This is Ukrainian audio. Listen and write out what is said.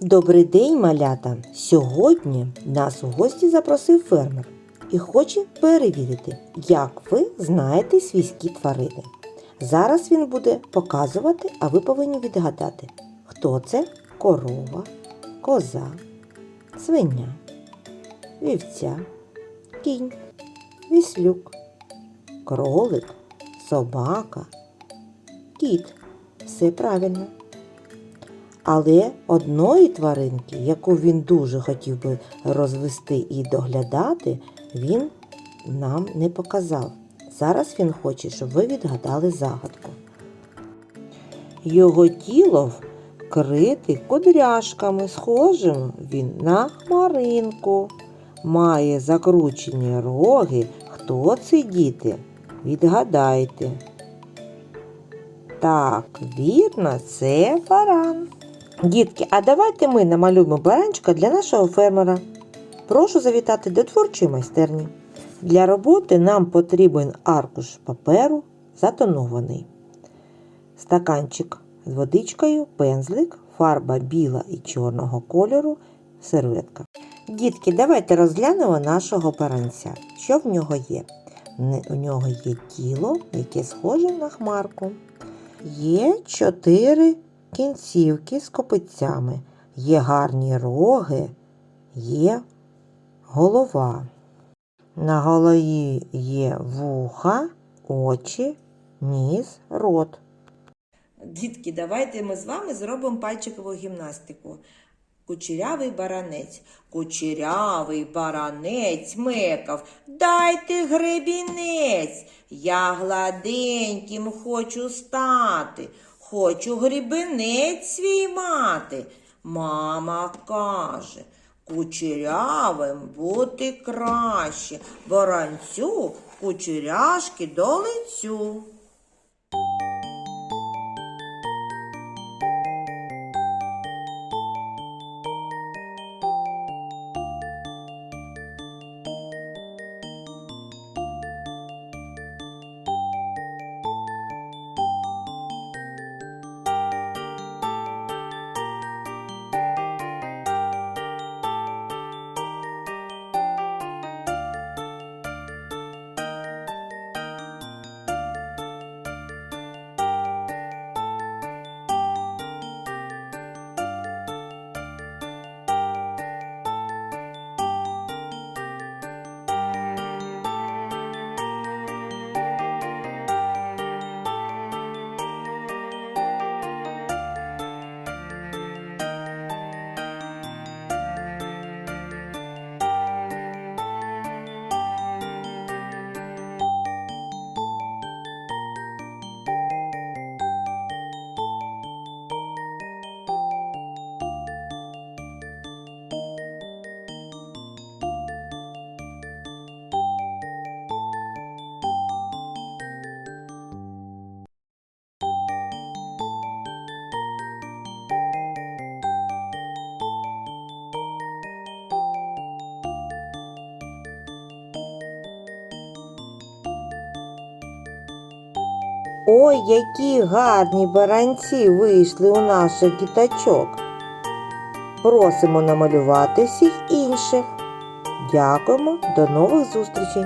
Добрий день, малята! Сьогодні нас у гості запросив фермер і хоче перевірити, як ви знаєте свійські тварини. Зараз він буде показувати, а ви повинні відгадати, хто це корова, коза, свиня, вівця, кінь, віслюк, кролик, собака, кіт. Все правильно. Але одної тваринки, яку він дуже хотів би розвести і доглядати, він нам не показав. Зараз він хоче, щоб ви відгадали загадку. Його тіло вкрите кудряшками, схожим він на хмаринку. Має закручені роги. Хто це діти? Відгадайте. Так, вірно, це баран. Дітки, а давайте ми намалюємо баранчика для нашого фермера. Прошу завітати до творчої майстерні. Для роботи нам потрібен аркуш паперу затонований, стаканчик з водичкою, пензлик, фарба біла і чорного кольору, серветка. Дітки, давайте розглянемо нашого баранця. Що в нього є? У нього є тіло, яке схоже на хмарку. Є чотири кінцівки з копицями, є гарні роги, є голова. На голові є вуха, очі, ніс, рот. Дітки, давайте ми з вами зробимо пальчикову гімнастику. Кучерявий баранець, кучерявий баранець мекав, дайте гребінець, я гладеньким хочу стати, хочу грібинець свій мати. Мама каже, кучерявим бути краще, баранцю кучеряшки до лицю. Ой, які гарні баранці вийшли у наших діточок. Просимо намалювати всіх інших. Дякуємо, до нових зустрічей!